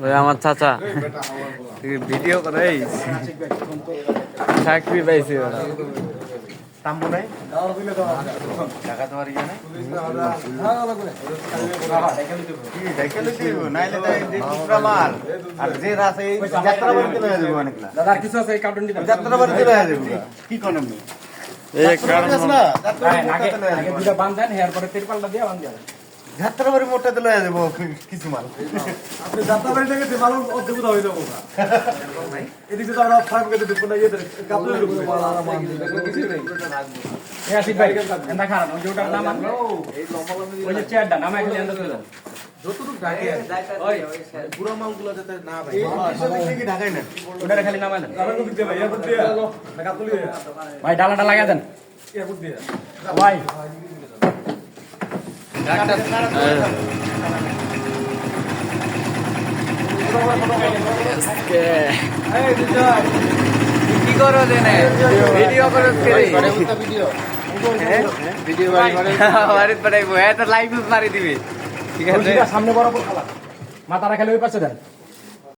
ভাই আমার চাচা। ভিডিও করে চাকরি পাইছে ইয়ে যাত্রা বাড়িতে লইয়া যাব অনেকলা। দাদার কিছু আছে এই কার্টুন দিতে যাত্রা বাড়িতে যাব। কি? এই কিছু মাল আপনি যে অদ্ভুত হয়ে যাব না এদিকে তো আমরা কেটে ঢুকবো না কাপড় ঢুকবো এ আসিফ ভাই এন্দা খারাপ ওই যে ওটার নাম আছে? ওই যে চেয়ারটা নাম এখানে এন্দা তুলে দাও পুরো মালগুলো যাতে না ভাই এই ঢাকায় না। ওটারে খালি নামায় দেন। ভাই ডালাটা লাগিয়ে দেন। ভাই কি করো ভিডিও করো ভিডিও বাড়ি পাঠাইবো এত লাইভ মারি দিবি ঠিক আছে সামনে বরাবর খালা মাথাটা খালি ওই পাশে দেন